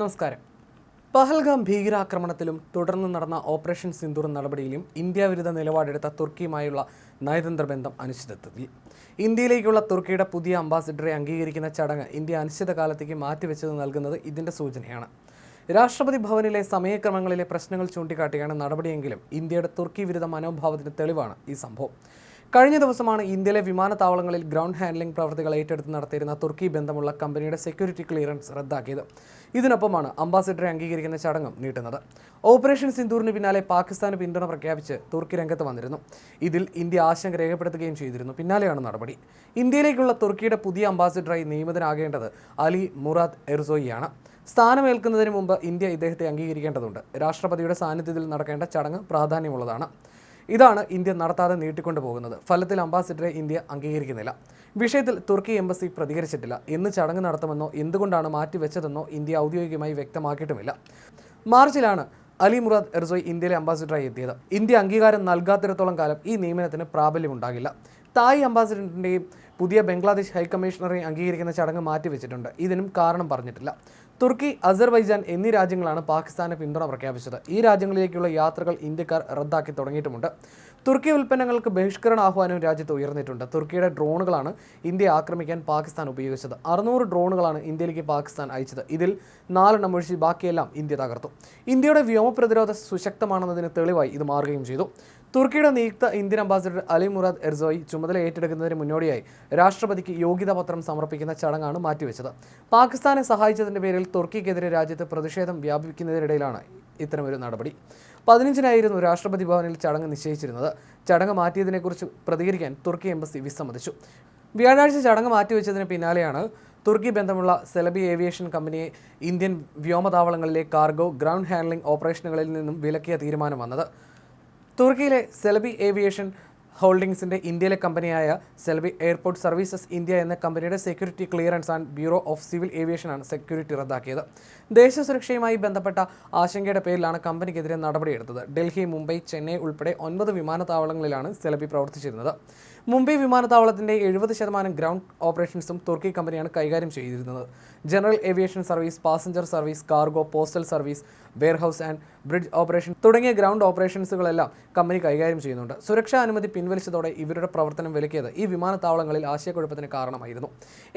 നമസ്കാരം. പഹൽഗാം ഭീകരാക്രമണത്തിലും തുടർന്ന് നടന്ന ഓപ്പറേഷൻ സിന്ദൂർ നടപടിയിലും ഇന്ത്യ വിരുദ്ധ നിലപാടെടുത്ത തുർക്കിയുമായുള്ള നയതന്ത്ര ബന്ധം അനിശ്ചിതത്വത്തിൽ. ഇന്ത്യയിലേക്കുള്ള തുർക്കിയുടെ പുതിയ അംബാസിഡറെ അംഗീകരിക്കുന്ന ചടങ്ങ് ഇന്ത്യ അനിശ്ചിതകാലത്തേക്ക് മാറ്റിവെച്ചത് നൽകുന്നത് ഇതിന്റെ സൂചനയാണ്. രാഷ്ട്രപതി ഭവനിലെ സമയക്രമങ്ങളിലെ പ്രശ്നങ്ങൾ ചൂണ്ടിക്കാട്ടിയാണ് നടപടിയെങ്കിലും ഇന്ത്യയുടെ തുർക്കി വിരുദ്ധ മനോഭാവത്തിന് തെളിവാണ് ഈ സംഭവം. കഴിഞ്ഞ ദിവസമാണ് ഇന്ത്യയിലെ വിമാനത്താവളങ്ങളിൽ ഗ്രൗണ്ട് ഹാൻഡ്ലിംഗ് പ്രവർത്തികൾ ഏറ്റെടുത്ത് നടത്തിയിരുന്ന തുർക്കി ബന്ധമുള്ള കമ്പനിയുടെ സെക്യൂരിറ്റി ക്ലിയറൻസ് റദ്ദാക്കിയത്. ഇതിനൊപ്പമാണ് അംബാസിഡറെ അംഗീകരിക്കുന്ന ചടങ്ങും നീട്ടുന്നത്. ഓപ്പറേഷൻ സിന്ദൂറിന് പിന്നാലെ പാകിസ്ഥാന് പിന്തുണ പ്രഖ്യാപിച്ച് തുർക്കി രംഗത്ത് വന്നിരുന്നു. ഇതിൽ ഇന്ത്യ ആശങ്ക രേഖപ്പെടുത്തുകയും ചെയ്തിരുന്നു. പിന്നാലെയാണ് നടപടി. ഇന്ത്യയിലേക്കുള്ള തുർക്കിയുടെ പുതിയ അംബാസിഡറായി നിയമിതനാകേണ്ടത് അലി മുറാദ് എർസോയിയാണ്. സ്ഥാനമേൽക്കുന്നതിന് മുമ്പ് ഇന്ത്യ ഇദ്ദേഹത്തെ അംഗീകരിക്കേണ്ടതുണ്ട്. രാഷ്ട്രപതിയുടെ സാന്നിധ്യത്തിൽ നടക്കേണ്ട ചടങ്ങ് പ്രാധാന്യമുള്ളതാണ്. ഇതാണ് ഇന്ത്യ നടത്താതെ നീട്ടിക്കൊണ്ടു പോകുന്നത്. ഫലത്തിൽ അംബാസിഡറെ ഇന്ത്യ അംഗീകരിക്കുന്നില്ല. വിഷയത്തിൽ തുർക്കി എംബസി പ്രതികരിച്ചിട്ടില്ല. എന്ന് ചടങ്ങ് നടത്തുമെന്നോ എന്തുകൊണ്ടാണ് മാറ്റിവെച്ചതെന്നോ ഇന്ത്യ ഔദ്യോഗികമായി വ്യക്തമാക്കിയിട്ടുമില്ല. മാർച്ചിലാണ് അലി മുറാദ് എർസോയ് ഇന്ത്യയിലെ അംബാസിഡറായി എത്തിയത്. ഇന്ത്യ അംഗീകാരം നൽകാത്തിടത്തോളം കാലം ഈ നിയമനത്തിന് പ്രാബല്യമുണ്ടാകില്ല. തായ് അംബാസിഡറിന്റെയും പുതിയ ബംഗ്ലാദേശ് ഹൈക്കമ്മീഷണറെ അംഗീകരിക്കുന്ന ചടങ്ങ് മാറ്റിവെച്ചിട്ടുണ്ട്. ഇതിനും കാരണം പറഞ്ഞിട്ടില്ല. തുർക്കി അസർബൈജാൻ എന്നീ രാജ്യങ്ങളാണ് പാകിസ്ഥാന് പിന്തുണ പ്രഖ്യാപിച്ചത്. ഈ രാജ്യങ്ങളിലേക്കുള്ള യാത്രകൾ ഇന്ത്യക്കാർ റദ്ദാക്കി തുടങ്ങിയിട്ടുമുണ്ട്. തുർക്കി ഉൽപ്പന്നങ്ങൾക്ക് ബഹിഷ്കരണ ആഹ്വാനവും രാജ്യത്ത് ഉയർന്നിട്ടുണ്ട്. തുർക്കിയുടെ ഡ്രോണുകളാണ് ഇന്ത്യ ആക്രമിക്കാൻ പാകിസ്ഥാൻ ഉപയോഗിച്ചത്. അറുന്നൂറ് ഡ്രോണുകളാണ് ഇന്ത്യയിലേക്ക് പാകിസ്ഥാൻ അയച്ചത്. ഇതിൽ നാലെണ്ണം ഒഴിച്ച് ബാക്കിയെല്ലാം ഇന്ത്യ തകർത്തു. ഇന്ത്യയുടെ വ്യോമ പ്രതിരോധ സുശക്തമാണെന്നതിന് തെളിവായി ഇത് മാറുകയും ചെയ്തു. തുർക്കിയുടെ നിയുക്ത Indian ambassador Ali Murad Ersoy ചുമതല ഏറ്റെടുക്കുന്നതിന് മുന്നോടിയായി രാഷ്ട്രപതിക്ക് യോഗ്യതാപത്രം സമർപ്പിക്കുന്ന ചടങ്ങാണ് മാറ്റിവെച്ചത്. പാകിസ്ഥാനെ സഹായിച്ചതിന്റെ പേരിൽ തുർക്കിക്കെതിരെ രാജ്യത്ത് പ്രതിഷേധം വ്യാപിക്കുന്നതിനിടയിലാണ് ഇത്തരമൊരു നടപടി. പതിനഞ്ചിനായിരുന്നു രാഷ്ട്രപതി ഭവനിൽ ചടങ്ങ് നിശ്ചയിച്ചിരുന്നത്. ചടങ്ങ് മാറ്റിയതിനെക്കുറിച്ച് പ്രതികരിക്കാൻ തുർക്കി എംബസി വിസമ്മതിച്ചു. വ്യാഴാഴ്ച ചടങ്ങ് മാറ്റിവെച്ചതിന് പിന്നാലെയാണ് തുർക്കി ബന്ധമുള്ള സെലബി ഏവിയേഷൻ കമ്പനിയെ ഇന്ത്യൻ വ്യോമതാവളങ്ങളിലെ കാർഗോ ഗ്രൗണ്ട് ഹാൻഡ്ലിംഗ് ഓപ്പറേഷനുകളിൽ നിന്നും വിലക്കിയ തീരുമാനം വന്നത്. തുർക്കിയിലെ സെലബി ഏവിയേഷൻ ഹോൾഡിംഗ്സിന്റെ ഇന്ത്യയിലെ കമ്പനിയായ സെൽബി എയർപോർട്ട് സർവീസസ് ഇന്ത്യ എന്ന കമ്പനിയുടെ security clearance and bureau of civil ഏവിയേഷനാണ് security റദ്ദാക്കിയത്. ദേശസുരക്ഷയുമായി ബന്ധപ്പെട്ട ആശങ്കയുടെ പേരിലാണ് കമ്പനിക്കെതിരെ നടപടിയെടുത്തത്. ഡൽഹി മുംബൈ ചെന്നൈ ഉൾപ്പെടെ ഒൻപത് വിമാനത്താവളങ്ങളിലാണ് സെലബി പ്രവർത്തിച്ചിരുന്നത്. മുംബൈ വിമാനത്താവളത്തിന്റെ എഴുപത് ശതമാനം ഗ്രൗണ്ട് ഓപ്പറേഷൻസും തുർക്കി കമ്പനിയാണ് കൈകാര്യം ചെയ്തിരുന്നത്. General aviation service passenger service cargo postal service warehouse and bridge operation തുടങ്ങിയ ഗ്രൗണ്ട് ഓപ്പറേഷൻസുകളെല്ലാം കമ്പനി കൈകാര്യം ചെയ്യുന്നുണ്ട്. സുരക്ഷാ അനുമതി പിൻവലിച്ചതോടെ ഇവരുടെ പ്രവർത്തനം വിലക്കിയത് ഈ വിമാനത്താവളങ്ങളിൽ ആശയക്കുഴപ്പത്തിന് കാരണമായിരുന്നു.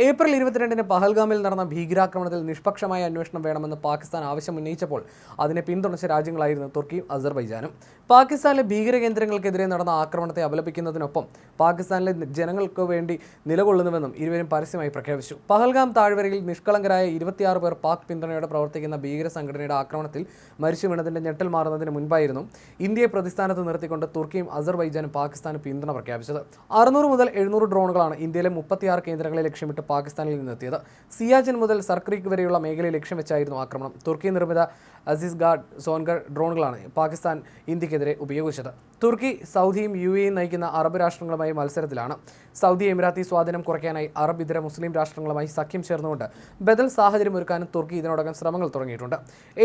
ഏപ്രിൽ ഇരുപത്തിരണ്ടിന് പഹൽഗാമിൽ നടന്ന ഭീകരാക്രമണത്തിൽ നിഷ്പക്ഷമായ അന്വേഷണം വേണമെന്ന് പാകിസ്ഥാൻ ആവശ്യം ഉന്നയിച്ചപ്പോൾ അതിനെ പിന്തുണച്ച രാജ്യങ്ങളായിരുന്നു തുർക്കിയും അസർബൈജാനും. പാകിസ്ഥാനിലെ ഭീകര കേന്ദ്രങ്ങൾക്കെതിരെ നടന്ന ആക്രമണത്തെ അപലപിക്കുന്നതിനൊപ്പം പാകിസ്ഥാനിലെ ജനങ്ങൾക്ക് വേണ്ടി നിലകൊള്ളുന്നുവെന്നും ഇരുവരും പരസ്യമായി പ്രഖ്യാപിച്ചു. പഹൽഗാം താഴ്വരയിൽ നിഷ്കളങ്കരായ ഇരുപത്തിയാറ് പേർ പാക് പിന്തുണയോടെ പ്രവർത്തിക്കുന്ന ഭീകര സംഘടനയുടെ ആക്രമണത്തിൽ മരിച്ചു വീണതിന്റെ ഞെട്ടൽ മാറുന്നതിന് മുൻപായിരുന്നു ഇന്ത്യയെ പ്രതിസ്ഥാനത്ത് നിർത്തിക്കൊണ്ട് തുർക്കിയും അസർബൈജാനും പാകിസ്ഥാനും പിന്തുണ പ്രഖ്യാപിച്ചത്. അറുന്നൂറ് മുതൽ എഴുന്നൂറ് ഡ്രോണുകളാണ് ഇന്ത്യയിലെ മുപ്പത്തിയാറ് കേന്ദ്രങ്ങളെ ലക്ഷ്യമിട്ട് പാകിസ്ഥാനിൽ നിന്നെത്തിയത്. സിയാച്ചിൻ മുതൽ സർക്രീക്ക് വരെയുള്ള മേഖലയെ ലക്ഷ്യം വെച്ചായിരുന്നു ആക്രമണം. തുർക്കി നിർമ്മിത അസീസ് ഗാർഡ് സോൻഗർ ഡ്രോണുകളാണ് പാകിസ്ഥാൻ ഇന്ത്യക്കെതിരെ ഉപയോഗിച്ചത്. തുർക്കി സൗദിയും യു എയും നയിക്കുന്ന അറബ് രാഷ്ട്രങ്ങളുമായി മത്സരത്തിലാണ്. സൗദി എമിറാത്തി സ്വാധീനം കുറയ്ക്കാനായി അറബ് ഇതര മുസ്ലിം രാഷ്ട്രങ്ങളുമായി സഖ്യം ചേർന്നുകൊണ്ട് ബദൽ സാഹചര്യം ഒരുക്കാനും തുർക്കി ഇതിനോടകം ശ്രമങ്ങൾ തുടങ്ങിയിട്ടുണ്ട്.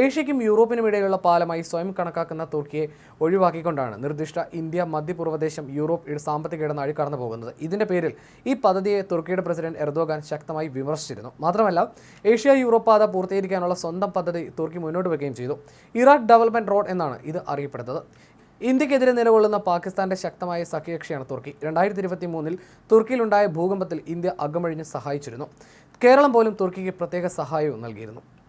ഏഷ്യയ്ക്കും യൂറോപ്പിനും ഇടയിലുള്ള പാലമായി സ്വയം കണക്കാക്കുന്ന തുർക്കിയെ ഒഴിവാക്കിക്കൊണ്ടാണ് നിർദ്ദിഷ്ട ഇന്ത്യ മധ്യപൂർവദേശം യൂറോപ്പ് സാമ്പത്തിക ഇടനാഴി കടന്നു പോകുന്നത്. ഇതിന്റെ പേരിൽ ഈ പദ്ധതിയെ തുർക്കിയുടെ പ്രസിഡന്റ് എർദോഗാൻ ശക്തമായി വിമർശിച്ചിരുന്നു. മാത്രമല്ല ഏഷ്യ യൂറോപ്പ് പാത പൂർത്തീകരിക്കാനുള്ള സ്വന്തം പദ്ധതി തുർക്കി മുന്നോട്ട് വയ്ക്കുകയും ചെയ്തു. ഇറാഖ് ഡെവലപ്മെന്റ് റോഡ് എന്നാണ് ഇത് അറിയപ്പെടുന്നത്. ഇന്ത്യക്കെതിരെ നിലകൊള്ളുന്ന പാകിസ്ഥാന്റെ ശക്തമായ സഖ്യകക്ഷിയാണ് തുർക്കി. രണ്ടായിരത്തി ഇരുപത്തി മൂന്നിൽ തുർക്കിയിലുണ്ടായ ഭൂകമ്പത്തിൽ ഇന്ത്യ അകമഴിഞ്ഞ് സഹായിച്ചിരുന്നു. കേരളം പോലും തുർക്കിക്ക് പ്രത്യേക സഹായവും നൽകിയിരുന്നു.